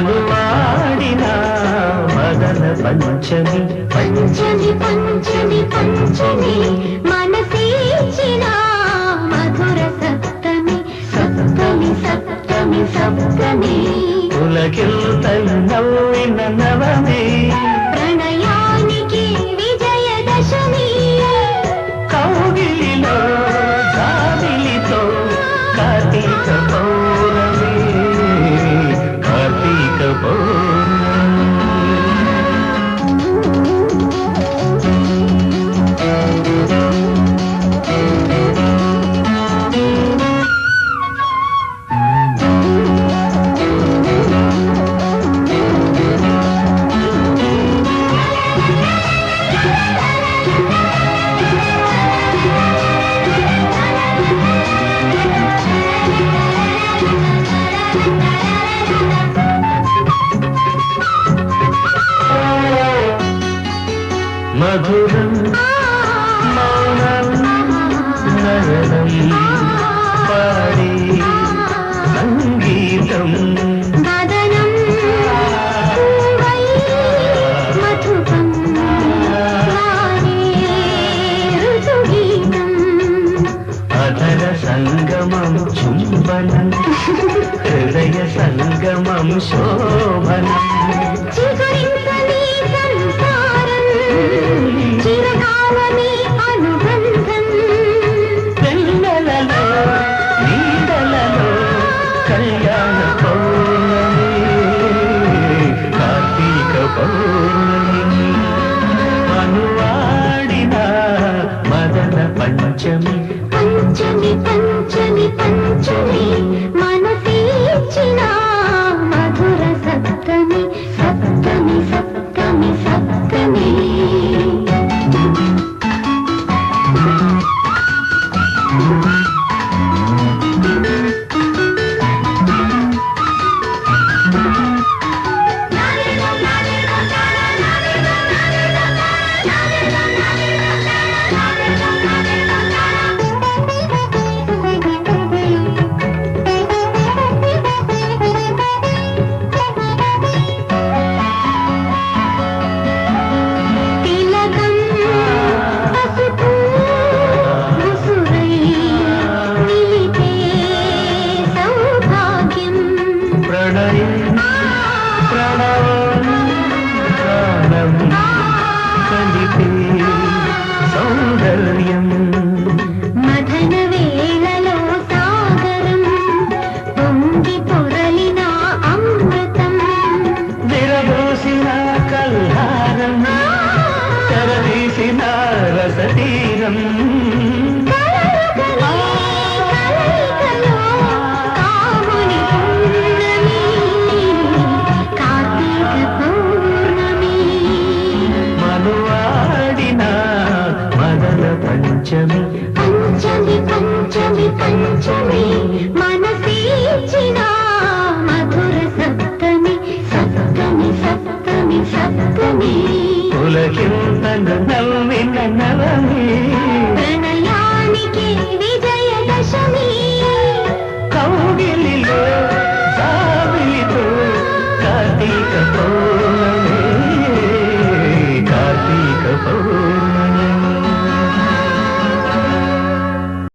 మనువాడిన మదన పంచమి. పంచమి పంచమి పంచమి. మనసేచిన మధుర సప్తమి. సప్తమి సప్తమి సప్తమి. ఉలకెల్ తల నవ్విన నవమే. మధురం మౌనం నయనం పాడి సంగీతం సంగమం చుంబనం హృదయ సంగమం శోభనం పౌర్ణమి అనువాడిన మదన పంచమి పంచమి పంచమి ప్రణయం ప్రణవం ప్రాణం కలిపే సౌందర్యం మదన వేళలో సాగరం పొంగి పొరలిన అమృతం విరబోసిన కల్హారం తెరదీసిన రసతీరం పంచమి పంచమి పంచమి పంచమి మధుర సప్తమి సప్తమి సప్తమి సప్తమి. పులకింతలు నవ్విన నవమి